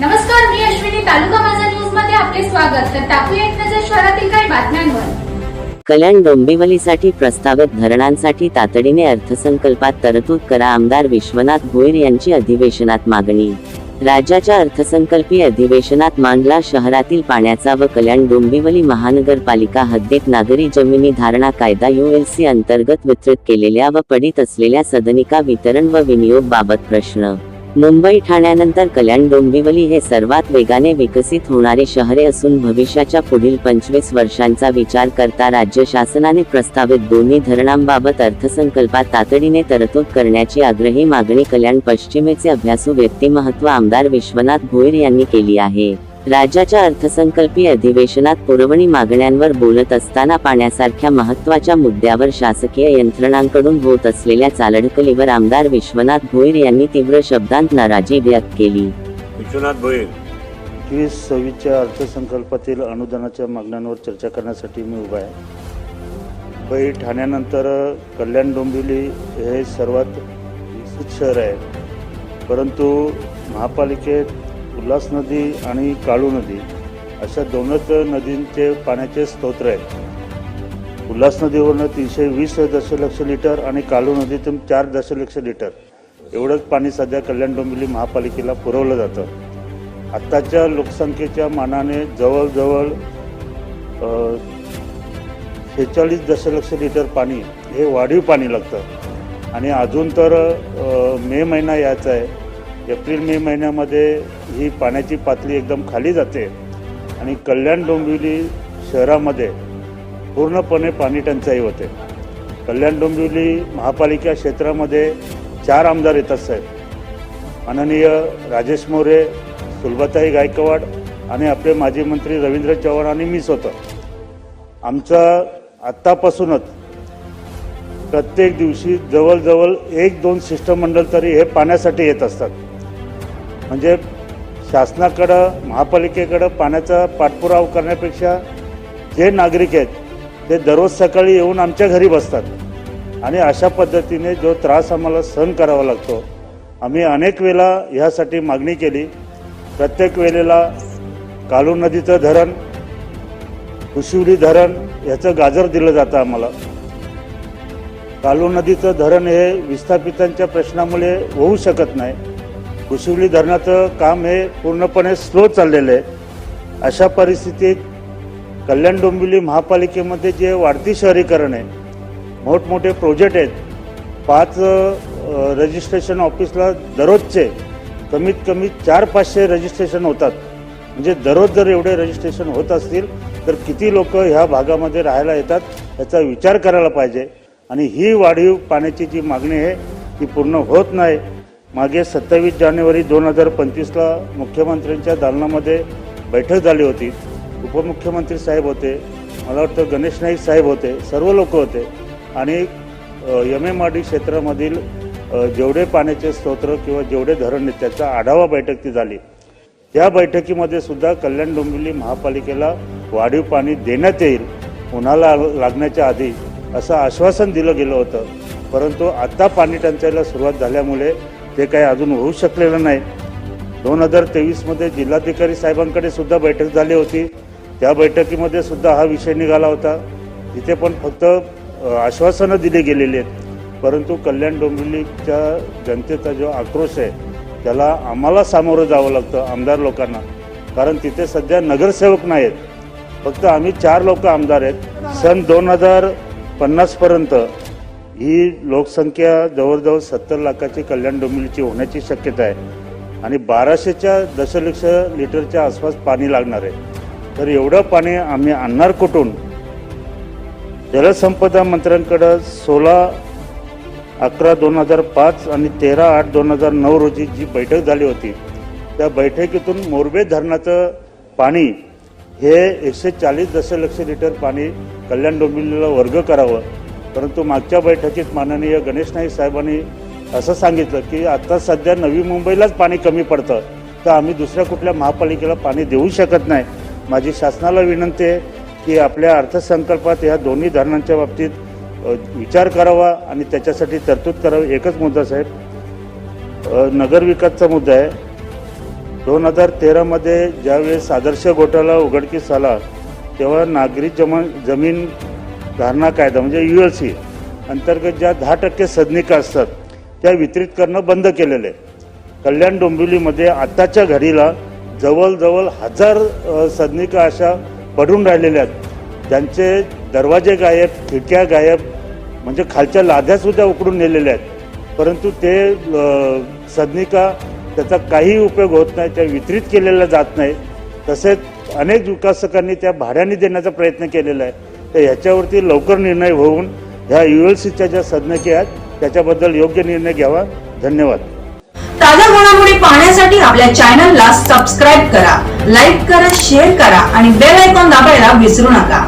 नमस्कार मी अश्विनी तालुका माझा न्यूजमध्ये आपले स्वागत. तर टाकूया एक नजर शहरातील काही बातम्यांवर. कल्याण डोंबिवलीसाठी प्रस्तावित धरणांसाठी तातडीने अर्थसंकल्पात तरतूद करा आमदार विश्वनाथ भोईर यांची अधिवेशनात मागणी. राज्याच्या अर्थसंकल्पीय अधिवेशनात मांडला शहरातील पाण्याचा व कल्याण डोंबिवली महानगरपालिका हद्दीत नागरी जमिनी धारणा कायदा यूएलसी अंतर्गत वितरित केलेल्या व पडीत असलेल्या सदनिका वितरण व विनियोग बाबत प्रश्न. मुंबई ठाण्यानंतर कल्याण डोंबिवली हे सर्वात वेगाने विकसित होणारे शहरे असून भविष्याच्या पुढील पंचवीस वर्षांचा विचार करता राज्य शासनाने प्रस्तावित दोन्ही धरणांबाबत अर्थसंकल्पात तातडीने तरतूद करण्याची आग्रही मागणी कल्याण पश्चिमेचे अभ्यासू व्यक्तिमहत्व आमदार विश्वनाथ भोईर यांनी केली आहे. राज्याच्या अर्थसंकल्पीय अधिवेशनात पुरवणी मागण्यांवर बोलत असताना पाण्यासारख्या महत्त्वाच्या मुद्द्यावर शासकीय यंत्रणांकडून होत असलेल्या चालढकलीवर आमदार विश्वनाथ भोईर यांनी तीव्र शब्दांत नाराजी व्यक्त केली. विश्वनाथ भोईर. एकवीस सव्वीसच्या अर्थसंकल्पातील अनुदानाच्या मागण्यांवर चर्चा करण्यासाठी मी उभा आहे. मुंबई ठाण्यानंतर कल्याण डोंबिवली हे सर्वात विकसित शहर आहे. परंतु महापालिकेत उल्हास नदी आणि काळू नदी अशा दोनच नदींचे पाण्याचे स्तोत्र आहेत. उल्हास नदीवरनं तीनशे वीस दशलक्ष लिटर आणि काळू नदीतून चार दशलक्ष लिटर एवढंच पाणी सध्या कल्याण डोंबिवली महापालिकेला पुरवलं जातं. आत्ताच्या लोकसंख्येच्या मानाने जवळजवळ शेहेचाळीस दशलक्ष लिटर पाणी हे वाढीव पाणी लागतं. आणि अजून तर मे महिना यायचा आहे. एप्रिल मे महिन्यामध्ये ही पाण्याची पातळी एकदम खाली जाते आणि कल्याण डोंबिवली शहरामध्ये पूर्णपणे पाणी टंचाई होते. कल्याण डोंबिवली महापालिका क्षेत्रामध्ये चार आमदार येतात साहेब माननीय राजेश मोरे सुलभताई गायकवाड आणि आपले माजी मंत्री रवींद्र चव्हाण आणि मीच होतं. आमचं आत्तापासूनच प्रत्येक दिवशी जवळजवळ एक दोन शिष्टमंडळ तरी हे पाण्यासाठी येत असतात. म्हणजे शासनाकडं महापालिकेकडं पाण्याचा पाठपुरावा करण्यापेक्षा जे नागरिक आहेत ते दररोज सकाळी येऊन आमच्या घरी बसतात. आणि अशा पद्धतीने जो त्रास आम्हाला सहन करावा लागतो आम्ही अनेक वेळा ह्यासाठी मागणी केली. प्रत्येक वेळेला कालू नदीचं धरण कुशिवली धरण ह्याचं गाजर दिलं जातं आम्हाला. कालू नदीचं धरण हे विस्थापितांच्या प्रश्नामुळे होऊ शकत नाही. कुशिवली धरणाचं काम हे पूर्णपणे स्लो चाललेलं आहे. अशा परिस्थितीत कल्याण डोंबिवली महापालिकेमध्ये जे वाढती शहरीकरण आहे मोठमोठे प्रोजेक्ट आहेत पाच रजिस्ट्रेशन ऑफिसला दररोजचे कमीत कमी चार पाचशे रजिस्ट्रेशन होतात. म्हणजे दररोज जर एवढे रजिस्ट्रेशन होत असतील तर किती लोक ह्या भागामध्ये राहायला येतात याचा विचार करायला पाहिजे. आणि ही वाढीव पाण्याची जी मागणी आहे ती पूर्ण होत नाही. मागे सत्तावीस जानेवारी दोन हजार पंचवीसला मुख्यमंत्र्यांच्या दालनामध्ये बैठक झाली होती. उपमुख्यमंत्री साहेब होते मला वाटतं गणेश नाईक साहेब होते सर्व लोक होते. आणि यम एम आर डी क्षेत्रामधील जेवढे पाण्याचे स्तोत्र किंवा जेवढे धरण आहेत त्याचा आढावा बैठक ती झाली. त्या बैठकीमध्ये सुद्धा कल्याण डोंबिवली महापालिकेला वाढीव पाणी देण्यात येईल उन्हाला लागण्याच्या आधी असं आश्वासन दिलं गेलं होतं. परंतु आत्ता पाणी टंचाईला सुरुवात झाल्यामुळे ते काही अजून होऊ शकलेलं नाही. दोन हजार तेवीसमध्ये जिल्हाधिकारी साहेबांकडे सुद्धा बैठक झाली होती. त्या बैठकीमध्ये सुद्धा हा विषय निघाला होता. तिथे पण फक्त आश्वासनं दिली गेलेली आहेत. परंतु कल्याण डोंबिवलीच्या जनतेचा जो आक्रोश आहे त्याला आम्हाला सामोरं जावं लागतं आमदार लोकांना. कारण तिथे सध्या नगरसेवक नाही आहेत फक्त आम्ही चार लोक आमदार आहेत. सन दोन हजार पन्नासपर्यंत ही लोकसंख्या जवळजवळ सत्तर लाखाची कल्याण डोंबिवलीची होण्याची शक्यता आहे. आणि बाराशेच्या दशलक्ष लिटरच्या आसपास पाणी लागणार आहे. तर एवढं पाणी आम्ही आणणार कुठून? जलसंपदा मंत्र्यांकडं सोळा अकरा दोन हजार पाच आणि तेरा आठ दोन हजार नऊ रोजी जी बैठक झाली होती त्या बैठकीतून मोरबे धरणाचं पाणी हे एकशे चाळीस दशलक्ष लिटर पाणी कल्याण डोंबिवलीला वर्ग करावं. परंतु मागच्या बैठकीत माननीय गणेश नाईक साहेबांनी असं सांगितलं की आता सध्या नवी मुंबईलाच पाणी कमी पडतं. तर आम्ही दुसऱ्या कुठल्या महापालिकेला पाणी देऊ शकत नाही. माझी शासनाला विनंती आहे की आपल्या अर्थसंकल्पात ह्या दोन्ही धरणांच्या बाबतीत विचार करावा आणि त्याच्यासाठी तरतूद करावी. एकच मुद्दा साहेब नगरविकासचा मुद्दा आहे. दोन हजार तेरामध्ये ज्यावेळेस आदर्श घोटाळा उघडकीस आला तेव्हा नागरी जमा जमीन धारणा कायदा म्हणजे यू एल सी अंतर्गत ज्या दहा टक्के सदनिका असतात त्या वितरित करणं बंद केलेलं आहे. कल्याण डोंबिवलीमध्ये आत्ताच्या घडीला जवळजवळ हजार सदनिका अशा पडून राहिलेल्या आहेत. त्यांचे दरवाजे गायब खिडक्या गायब म्हणजे खालच्या लाद्यासुद्धा उकडून नेलेल्या आहेत. परंतु ते सदनिका त्याचा काही उपयोग होत नाही त्या वितरित केलेल्या जात नाही. तसेच अनेक विकासकांनी त्या भाड्याने देण्याचा प्रयत्न केलेला आहे. तर याच्यावरती लवकर निर्णय होऊन ह्या यू एल सीच्या ज्या सदनिका आहेत त्याच्याबद्दल योग्य निर्णय घ्यावा. धन्यवाद. ताज्या घडामोडी पाहण्यासाठी आपल्या चॅनलला सबस्क्राईब करा लाईक करा शेअर करा आणि बेल आयकॉन दाबायला विसरू नका.